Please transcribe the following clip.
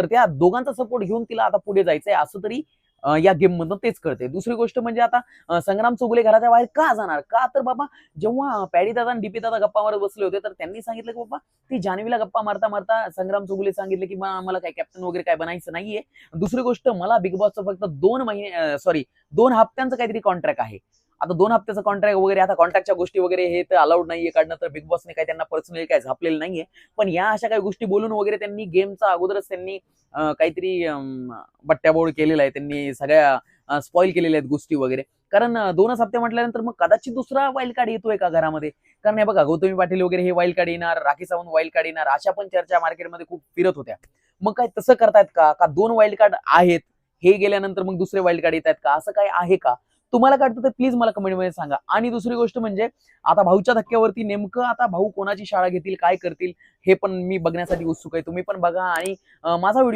तर त्या दोघांचा सपोर्ट घेऊन तिला आता पुढे जायचंय असं तरी या गेम मधून तेच कळते दुसरी गोष्ट म्हणजे आता संग्राम चौगुले घराच्या बाहेर का जाणार? का तर बाबा जेव्हा पॅडी दादा आणि डीपी दादा गप्पा मारत बसले होते तर त्यांनी सांगितलं की बाबा ती जान्हवीला गप्पा मारता मारता संग्राम चौगुले सांगितले की "बा, मला काय कॅप्टन वगैरे काय बनायचं नाहीये. दुसरी गोष्ट मला बिग बॉसचं फक्त दोन महिने सॉरी दोन हप्त्यांचं काहीतरी कॉन्ट्रॅक्ट आहे. आता दोन हप्त्याचं कॉन्ट्रॅक्ट वगैरे आता कॉन्ट्रॅक्टच्या गोष्टी वगैरे हे तर अलाउड नाहीये काढणं तर बिग बॉसने काही त्यांना पर्सनली काय झापलेलं नाहीये. पण या अशा काही गोष्टी बोलून वगैरे त्यांनी गेमचा अगोदरच त्यांनी काहीतरी अं, बट्ट्याबोळ केलेला आहे. त्यांनी सगळ्या स्पॉईल केलेल्या आहेत गोष्टी वगैरे. कारण दोनच हप्ते म्हटल्यानंतर मग कदाचित दुसरा वाईल्ड कार्ड येतोय का घरामध्ये? कारण हे बघा गौतमी पाटील वगैरे हे वाईल्ड कार्ड येणार राखी सावंत वाईल्ड कार्ड येणार अशा पण चर्चा मार्केटमध्ये खूप फिरत होत्या. मग काय तसं करतायत का? का दोन वाईल्ड कार्ड आहेत? हे गेल्यानंतर मग दुसरे वाईल्ड कार्ड येत आहेत का? असं काय आहे का? तुम्हाला काय वाटतं? तर प्लीज मला कमेंटमध्ये सांगा. आणि दुसरी गोष्ट म्हणजे आता भाऊच्या धक्क्यावरती नेमकं आता भाऊ कोणाची शाळा घेतील काय करतील हे पण मी बघण्यासाठी उत्सुक आहे. तुम्ही पण बघा आणि माझा व्हिडिओ